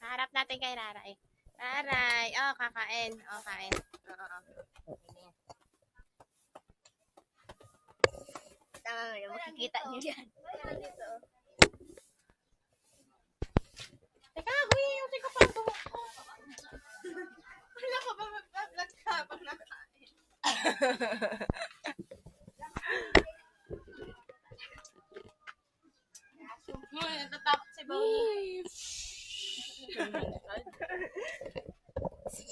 Harap natin kay Raray. Raray, oh, kakain. Oh, kain. Oo, oo. Tama mo na, makikita niyo yan. Teka, huy, yung teka pa ito. Wala ka ba mag-vlog ka pag nakain? Uy, natatakot si Bowie.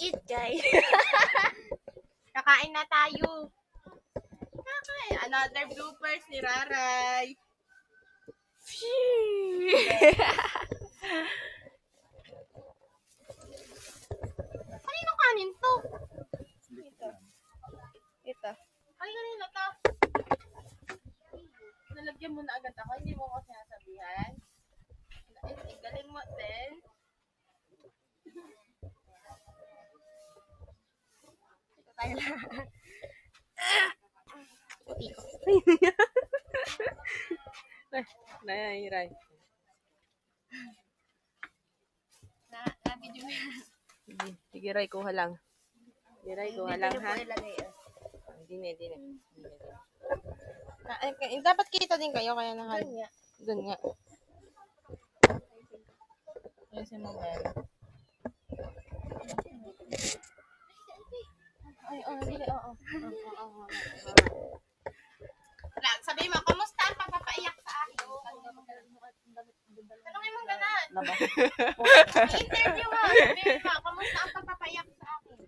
Eat, guys. Kakain na tayo. Kakain. Another bloopers ni Raray. Kanino kanin to? Ito. Ito. Ay, kanino to? Nalagyan mo na agad ako. Hindi mo ko sinasabihan. Ay, galing mo din. Ito tayo lahat. Puti ko. Nairay. Na, na-video mo yan. Sige, sige, Ray, kuha lang. Sige, Ray, kuha lang, ha? oh. Hindi na, hindi na. Dapat kita din kayo, kaya naka... Ganyan. Doon nga. Ayun si Noel. Ay, oh, hindi. Oo, oo. Wala, sabi mo, kamusta ang pagpapaiyak sa akin? Tanongin mo ganun. Laba. I-interview mo. Sabi mo, kamusta ang pagpapaiyak sa akin?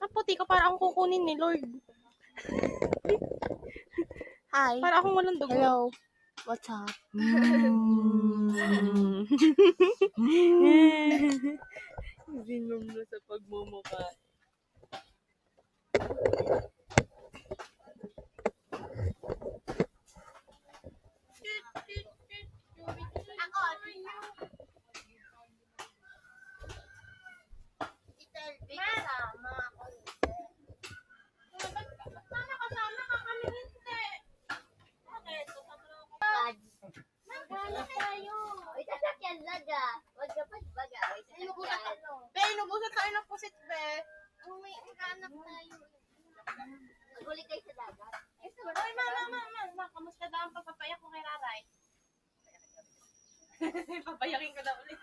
Ang puti ko, para akong kukunin ni Lord. Hi. Para akong walang dugo. Hello. What's up? Zinom na sa pagmumukha. Ako, Kasama ako. Sana kasama ka kami hindi. Bakit? Maghanap tayo. Uy, sasakyan laga. Huwag ka pagbaga. Uy, sasakyan. Be, inubusan tayo ng pusit, be. Uy, maghanap tayo. Maguli kayo sa dagat. Uy, ma, ma, ma, ma, ma, kamusta daw ang pagpapayak mo kay Raray? Papayakin ka daw ulit.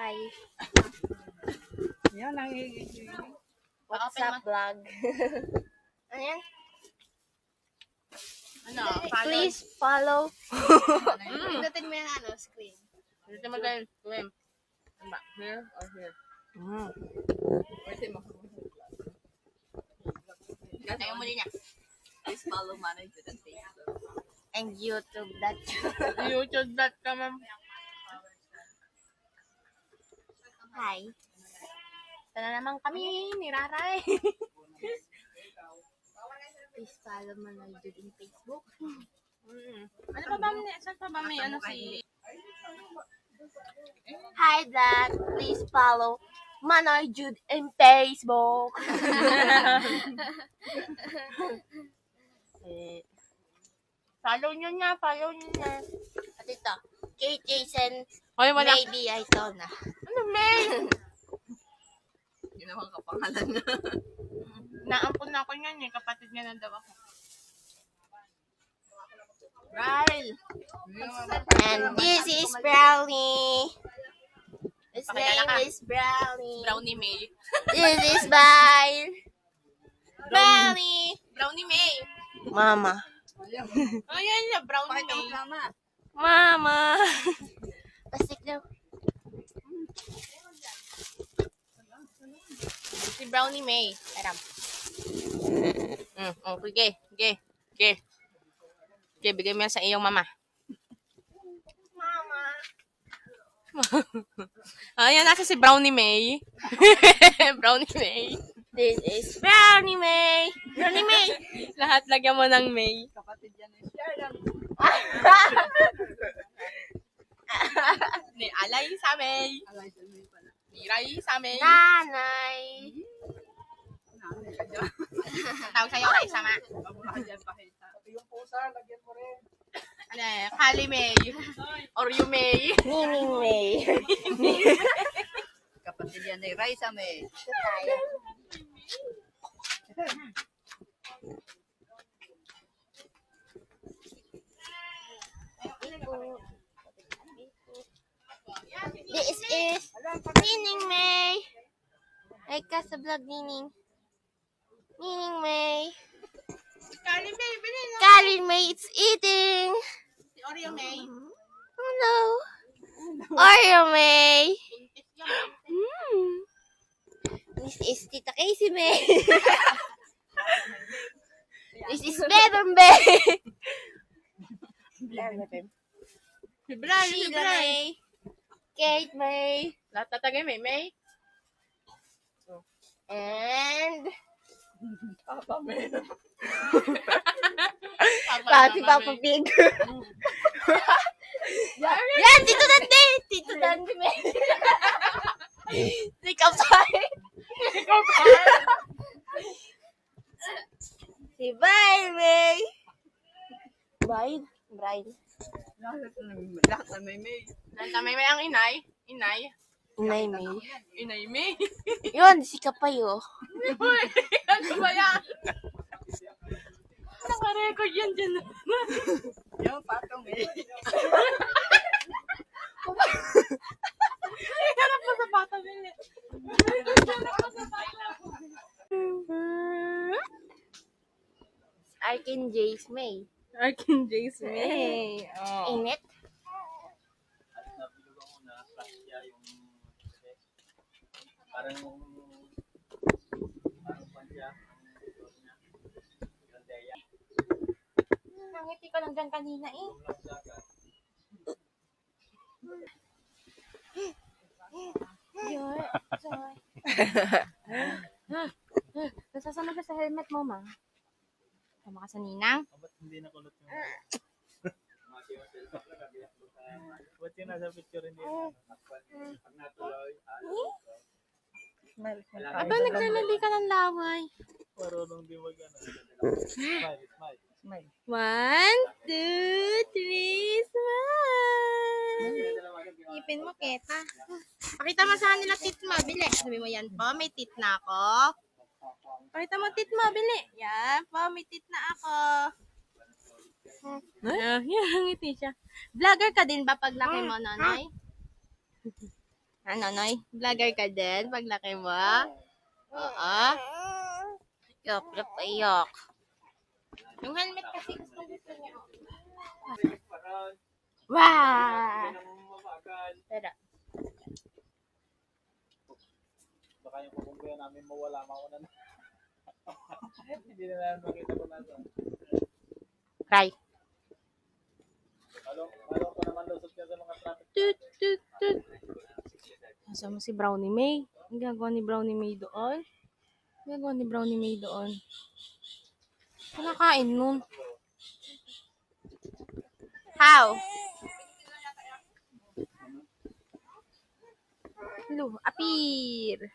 Hi. Yan, ang What's up, vlog? Ayan. Ano, follow. Please follow. Pindutin mo yung ano, screen. Dito mo tayo. Ano ba? Here or here? Mm. Pwede mo. Ayaw mo din niya. Please follow Manay to the Facebook. And YouTube. That. YouTube.com. Hi. Ito na naman kami ni Raray. Please follow Manoy Jude in Facebook. Mm. Ano pa ba, saan pa ba may ano si... Hi, vlog. Please follow Manoy Jude in Facebook. Eh, follow nyo na, follow nyo na. At ito, Kate Jason, Hoy, wala. maybe I told na. Ano, May? Naman kapangalan na. Naampun na ako niyan eh. Kapatid niya na daw ako. Ryle. And this is Brownie. His Pakilala ka. name is Brownie. Brownie May. This is by Brownie. Brownie May. Mama. Ayan na, Brownie May. Mama. Pasik daw. Si Brownie May. Aram. Mm, oh, sige, sige, sige. Sige, bigay mo yan sa iyong mama. Mama. Ayan, nasa si Brownie May. Brownie May. This is Brownie May. Brownie May. Lahat lagyan mo ng May. Kapatid yan eh. Share lang. Ni Alay sa May. Miray sa May. Nanay. Tawag sa'yo kay Sama. Yung pusa, lagyan mo rin. Ano eh, Kali May. Or you May. Nining May. Kapatid yan ni Raisa may. Ito tayo. This is Nining May. Ay ka sa vlog, Nining. Nining May. Kali May, bilhin. Kalin May, it's eating. Si Oreo May. Hello. Oreo May. Mm. This is Tita Casey May. This is Bebem May. Sheila Bray. May. Kate May. Lahat tatagay May, May. And Papa May. Pati Papa Pig. Yan, Tito Dante. Tito Dante May. Si Kapsay. Si Bye May. Bride? Bride. Lahat na may may. Lahat na May, May ang inay. Inay. Inay May. Inay May. Yun, si Kapay oh. Uy, ano ba yan? Naka-record yan dyan. Yung patong eh. Harap mo sa bata, Bili. Arkin Jace May. Arkin Jace May. Oh. Init? Parang. Nangiti ka lang dyan kanina eh. Yun. Sorry. Nasasama ka sa helmet mo, ma. Tama ka sa ninang. Oh, ba't hindi nakulot yung... Ba't yung nasa picture hindi? Pag natuloy, Aba, naglalali ka ng laway. marunong di mag ano. Smile, smile. One, two, three, smile. Ipin mo, Keta. Pakita mo sa nila tit mo, bili. Sabi mo, yan po, may tit na ako. Pakita mo tit mo, bili. Yan po, may tit na ako. Ah, yan, ngiti siya. Vlogger ka din ba pag laki mo, Nonoy? Ah, Nonoy? Vlogger ka din pag laki mo? Oo. Yok, yok, yok. Yung helmet kasi gusto gusto niya. Wow! Pero, Baka yung kukumpaya namin mawala, mauna na. Hindi na namin makita kung nasa. cry. Malo, malo ko naman lusot ka sa mga traffic. Tut, tut, tut. Nasaan mo si Brownie May? Ang gagawa ni Brownie May doon? Ang gagawa ni Brownie May doon? Ano kain nun? How? Lu, appear.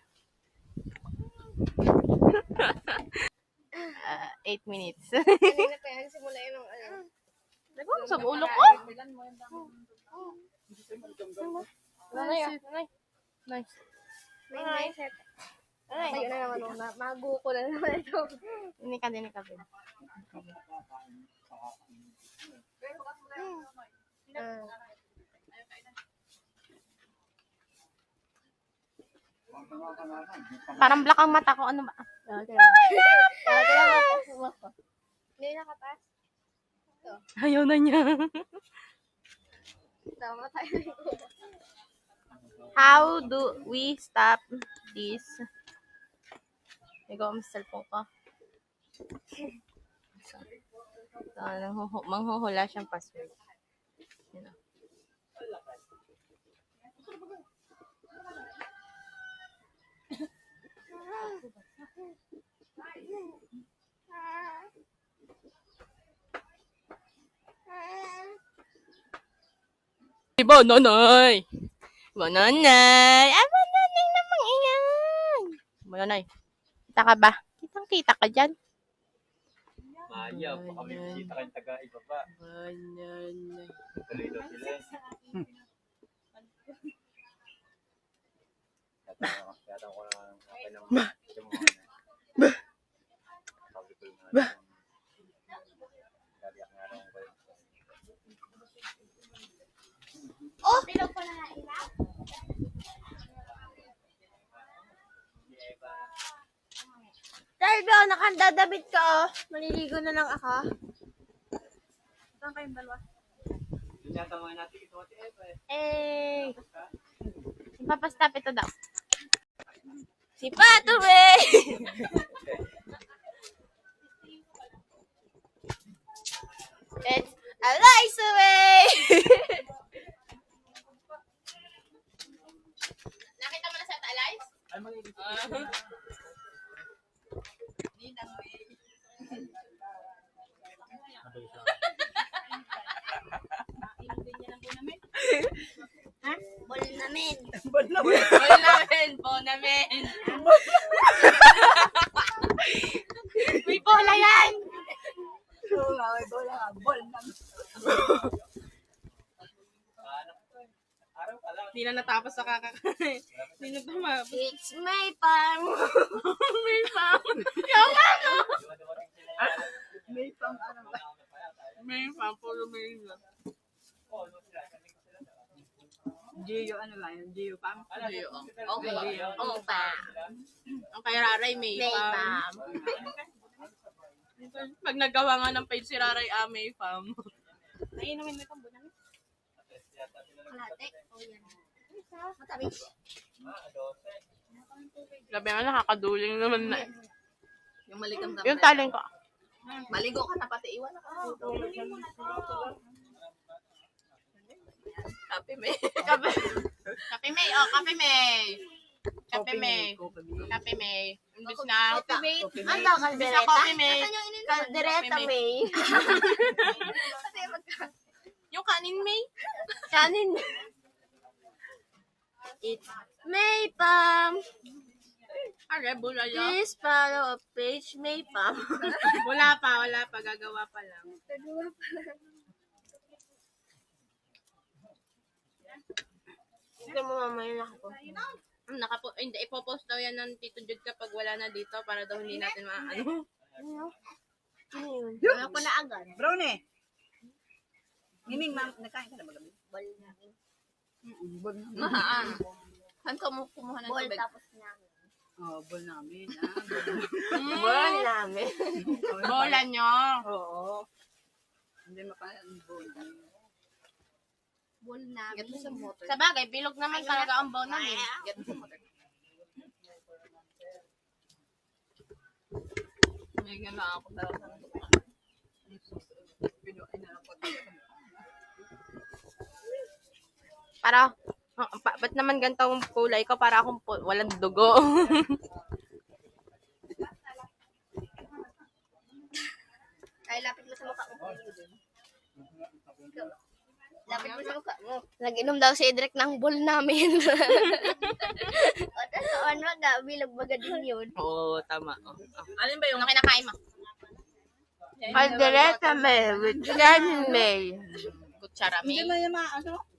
Uh, eight minutes. Kanina pa yan, simula yun ano. Nagawa mo sa ulo ko? Nanay, ah, nanay. Nice. Nanay. Nanay. Ayun na naman, oh, na- mago ko na naman ito. Ini ka din, ka din. Parang black ang mata ko. Ano ba? Okay. Okay. Hindi nakapas. Ayaw na niya. Tama tayo. How do we stop this? Ikaw ang cellphone ko. So, so manghuhula siyang password. Yun na. Bananay! Bananay! Ah, bananay namang iyan! Bananay, kita ka ba? Kitang kita ka dyan. Ayaw, baka may bisita kayong taga-ibaba. Bananay. Tuloy daw sila eh. Tatanong tatanong ko na okay lang. Ba! Ba! Sabi ko yung mga Galiak nga raw ako. Oh! Bilog ko na nga ila. Darby, oh, nakandadabit ka, oh. Maliligo na lang ako. Saan kayong dalawa? Eh. Eh, Ipapastop ito daw. Si Pato, eh! It's Eliza, eh! Nakita mo na sa Alice? Ay, magiging Bol namin. Bol namin, bo namin. May bola yan! Araw pa lang. Hindi na natapos sa kakakain. Hindi na tumapos. It's May Pam! May pam. Yung ano? May pang ano ba? May pam, puro may na. Gio, ano lang yun? Gio Pam? Gio. Okay. Oo pa. Ang kay Raray, may May pam. Pam. Pag nagawa nga ng page si Raray, ah, may pam. Ayun naman, may pam. Kalate. Oh, yan. Matamis. Grabe nga, nakakaduling naman na. Yung malikam na. Yung talent ko. Maligo ka na pati iwan ka. Happy May. Kape. Kape May. Oh, Kape May. Kape May. Kape May. Imbis na... Ano, Imbis na kaldereta? Kape May. Kaldereta, Kape May. Yung kanin May. Kanin. It's May Pam. Are, bula yun. Please follow page May Pam. Wala pa, wala pa. Gagawa pa lang. Sige mo mamaya na ako. Hmm, Nakapo, hindi, ipopost daw yan ng Tito Jude kapag wala na dito para daw hindi natin maano. Ano? Ano yun? Ano ko na agad? Brownie. Miming, ma'am, nakain ka na ba gabi? Bol namin. Bol Mahaan. Saan ka mo kumuha ng Bol tubig? tapos namin. Oh, bol namin. Ah, bol. Mm, Wala namin. Bola nyo. Oo. Hindi makain bol. Bol namin. Get mo sa motor. Sa bagay, bilog naman talaga ang bone namin. Get mo sa motor. May gana ako sa Pinuin na ako. Para, oh, pa, ba't naman ganito ang kulay ko? Para akong pu- walang dugo. Ay, lapit mo sa mukha mo. Lapit mo sa mukha mo. Nag-inom daw si Edric ng bull namin. O, tas ano na, bilog baga din yun. Oo, tama. Oh, oh. Alin ba yung Ano kinakain mo? Kaldereta, May. With kanin, May. Kutsara, May. Hindi mo yung mga ano?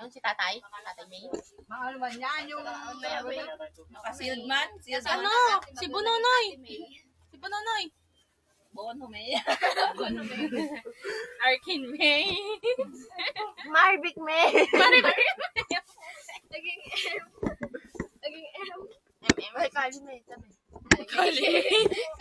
Yung si tatay? Tatay May? Mga ano man yan, yung... Nakasiyod man? Siyod Si ano? Si Bunonoy. Si Bunonoy. Bono may. Arkin May. Marvick, May. Naging M. Naging M. MM. Ay, kanin, May. Kali.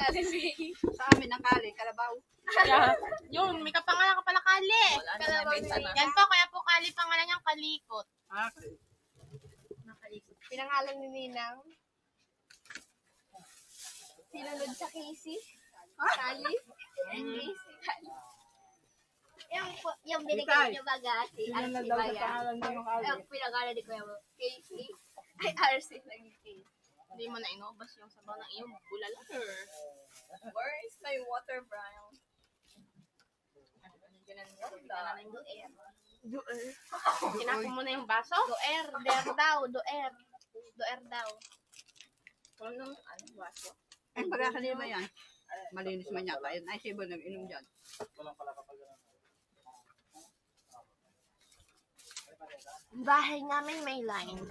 Kali May. Sa amin ang kali, kalabaw. Yeah. Yun, may kapangalan ka pala Kali. Nabenta na. Yan po, kaya Kali pangalan niyang Kalikot. Ah, Pinangalan ni Ninang. Sinunod sa Casey. Kali. Casey. Kali. Yung, po- yung binigay niyo baga, si Sino na daw ba sa pangalan mo yung kali? Yung pinagalan ni Kuya mo, Casey. Ay, RC naging Casey. Hindi mo na inubos yung sabaw ng iyong bulala. Where is my water, Brian? Ganun Sinako mo na yung baso? Doer, der daw, doer. Doer daw. Anong ano, baso? Ay, pagka kanina yan. Malinis man yata yun. Ay, sibo nag-inom dyan. Walang pala kapag. Bahay namin may line.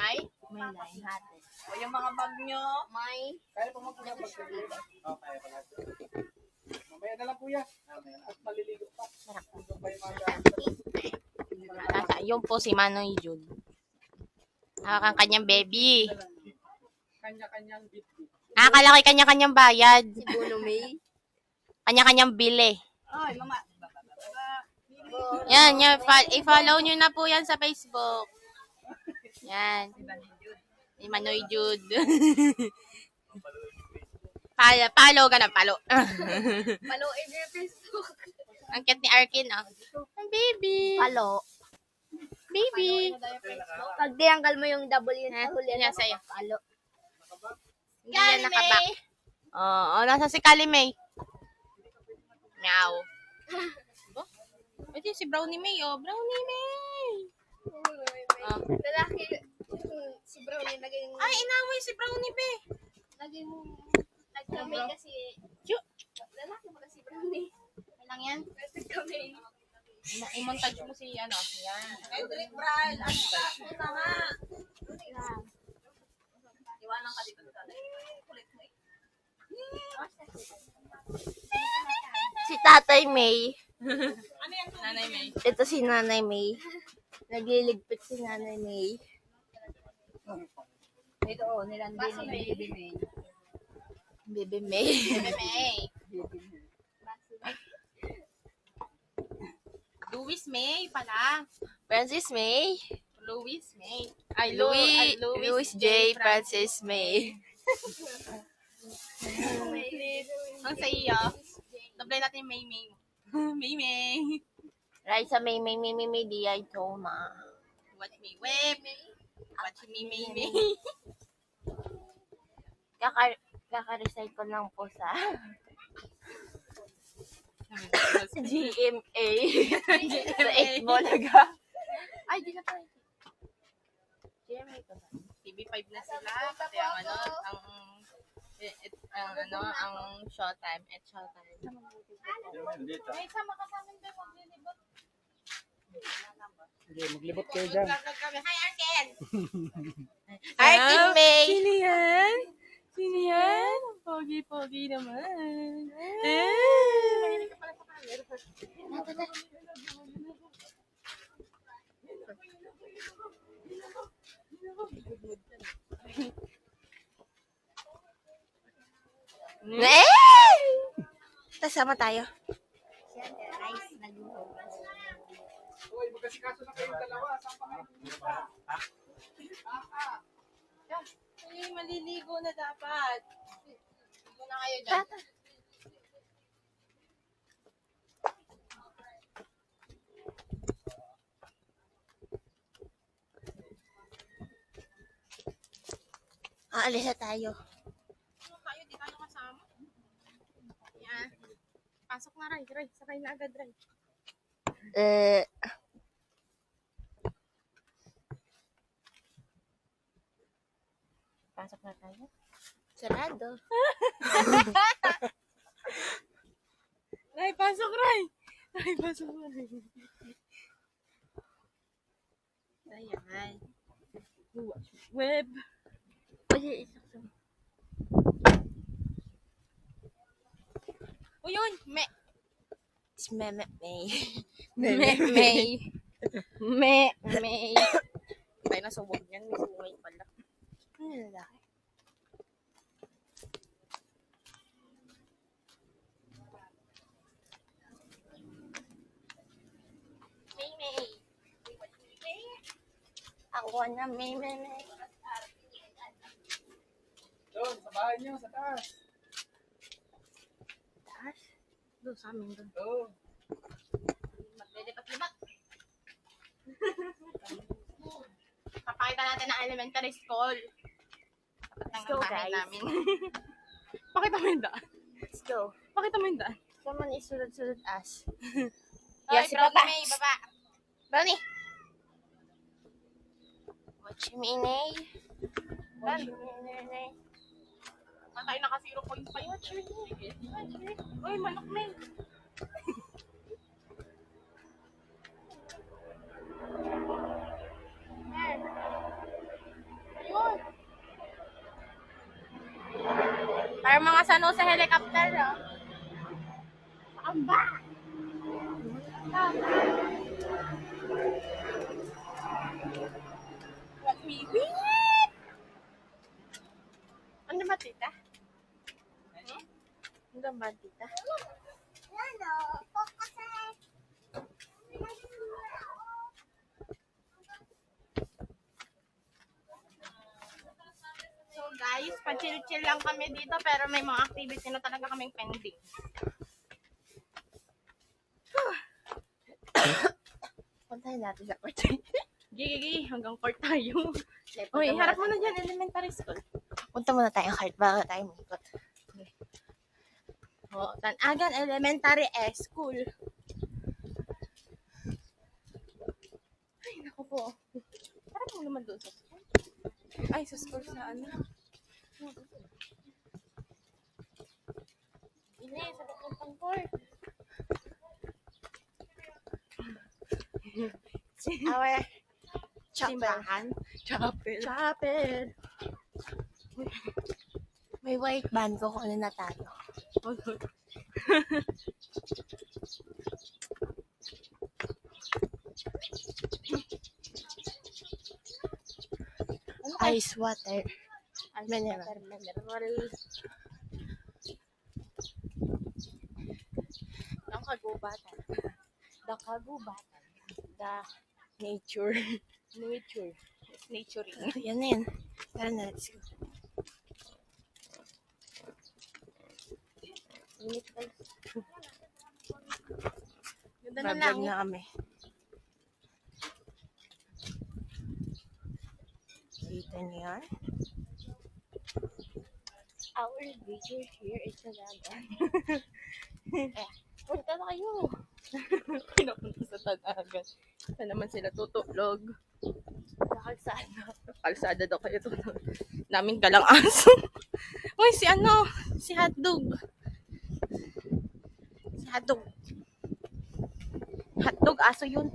Ay? May line. Hati. O yung mga bag nyo. May Kaya po mag-inom dito. Oh, kaya pala. Mamaya na lang kuya. Mamaya na. At maliligo pa. Doon pa yung mga yun po si Manoy Jud. Nakakang kanyang baby. kanya-kanyang bit-bit. Nakakalaki kanya-kanyang bayad. si Bono May. Kanya-kanyang bili. Ay, mama. Yan, yan. Fa- i-follow nyo na po yan sa Facebook. Yan. Ni Manoy Jud. Palo, palo ka na, palo. Paluin niyo yung Facebook. Ang cute ni Arkin, oh. Ang baby. Palo. Baby. Pag tinanggal mo yung W Ha? sa huli, Yan sa'yo. Palo. Hindi yan nakabak. Oo, oh, nasa si Kali May. Meow. Oh, ito yung si Brownie May, oh. Brownie May. Ah. Lalaki, hmm, si Brownie naging, Ay, inaway si Brownie May. naging, nagkamay kasi, Chu. lalaki ba kasi Brownie? Ilang yan? Nagkamay. I-montage mo si, ano, yan. Kendrick Brian. Ang puta nga. Iwanan ka dito sa Kulit mo eh. Si Tatay May. Nanay May. Ito si Nanay May. Nagliligpit si Nanay May. Ito, oh, nilandi ni Baby May. Baby May. Bebe May. Louis May pala. Francis May. Louis May. Ay, Louis, ay, Louis J. Francis May. Ang sa iyo. Doble natin May May. May May. Raisa May May May May May di ay Toma. Watch me whip. Watch me May May. Kaka kaka-recycle lang po sa GMA. sa 8 Bolaga. Ay, di na pa. GMA to. TV5 na sila. Kaya ang ano, ang eh, et, ang ano, ang showtime at showtime. May sama ka sa amin doon, maglilibot. Sige, maglibot kayo dyan. Vlog kami. Hi, Arken! Arkin May. Sino yan? Sino yan? Pogi-pogi naman. Eh! Mahilig ka pala sa camera. Eh! Tasama tayo. Uy, magkasikaso na kayong dalawa. Saan pa kayo pupunta? Ay, maliligo na dapat. Ligo na kayo dyan. Aalis na tayo. Ano tayo? Di tayo kasama. Yan. Pasok na, Ray. Ray, sakay na agad, Ray. Eh, Pasok na tayo. sarado. Ray, pasok, Ray! Ray, pasok, Ray. Ayan. Web. Uy, isakso. O yun, me. It's Meme May. Me, May. Me, May. Tayo na suwag yan. May suwag pala. Ano yung lalaki? May, May. Na May May May. Doon, sa bahay niyo, sa taas. Taas. Doon sa amin doon. Oo. Maglilipat-lipat. Papakita natin ang elementary school. Tapat ng Let's go, bahay guys. namin. Pakita mo yung daan. Let's go. Pakita mo yung daan. Someone is sunod-sunod as. Oy, si Papa. Baba. Bunny! Watch me, Nay. Watch me, Nay. Patay na kasi 0.5. Watch me, Nay. Uy, manok men. Parang mga sano sa helicopter, oh. What me? Ano ba, tita? Ano ba, tita? So guys, pa-chill-chill lang kami dito pero may mga activity na talaga kaming pending. Puntahin natin sa court. Gigi, hanggang court tayo. Uy, harap mo na dyan, elementary school. Punta muna tayo court bago tayo mag-ikot. Oh, Tanagan Elementary eh, School. Ay, naku po. Harap mo naman doon sa school. Ay, sa school sa ano? Ini, sa papuntang court. Our chapel. Simbahan. Chapel. Chapel. May white band ko kung ano tayo. Ice water. Mineral. Mineral. Ang kagubatan. The kagubatan. The nature. Nature. It's naturing. Yan na yan. Tara na, let's go. Init guys. Ganda na lang. na kami. Kita niyo yan? Our video here is laban. eh, punta na kayo. Pinapunta sa Tanagan. Saan naman sila tutulog? Nakagsana. Kalsada daw kayo tutulog. Naming galang aso. Uy, si ano? Si Hotdog. Si Hotdog. Hotdog, aso yun.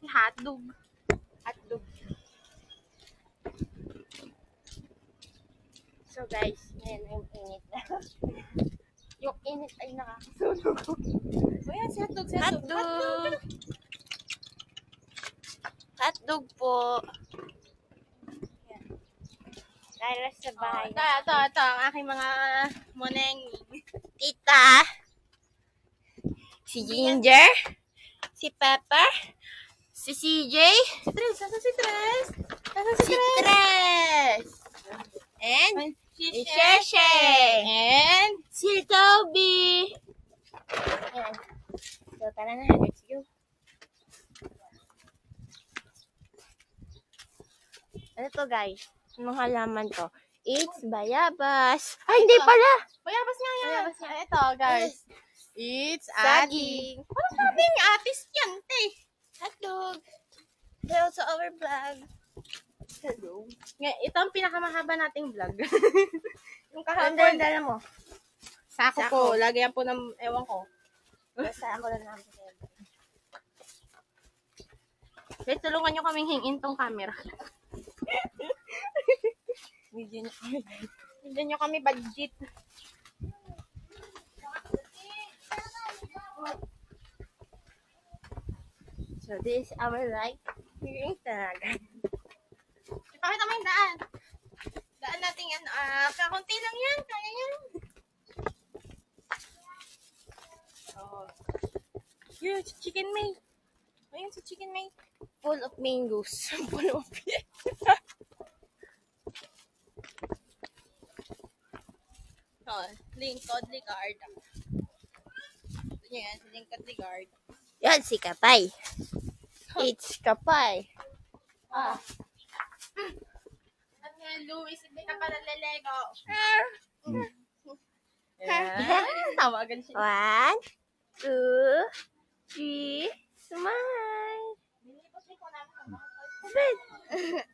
Si Hotdog. Hotdog. So guys, ngayon yung init na. yung init ay nakakasunog. Uy, yan si Hotdog. Si Hotdog. Hotdog! Hotdog po. Dahil sa bahay. Ito, ito, ito. Ang aking mga moneng. Tita. Si Ginger. Si Pepper. Si CJ. Si Tres, nasa si Tres? Nasa Si Tres. And Si Sheshe. And si Toby. Ayan. So, tara na. Let's go. Ano to guys? Anong halaman to? It's bayabas. Ay, hindi pala. Bayabas nga yan. Bayabas nga. Ito, guys. It's Saging. Parang sabing artist yan, te. Hotdog. Hello sa our vlog. Hello. Nga, ito ang pinakamahaba nating vlog. yung Ang kahapon, dala mo. sako, Sako. po. Lagi yan po ng, ewan ko. Basta ako lang namin. Guys, tulungan nyo kaming hingin tong camera. Video niya kami. Hindi nyo kami budget. So, this is our life. Here in Tanagan. Ipakita mo yung daan. Daan natin yan. Ah, kakunti lang yan. Kaya yan. Oh. Yun, si Chicken May. Ayun, si Chicken May. Full of mangoes. Full of Oh, Lingkod Ligard. Yan, si Lingkod Ligard. Yan, si Kapay. It's Kapay. Ah. At nga, Luis, hindi ka pala lelego. Yan. Tawagan siya. One, two, three, smile. Smile.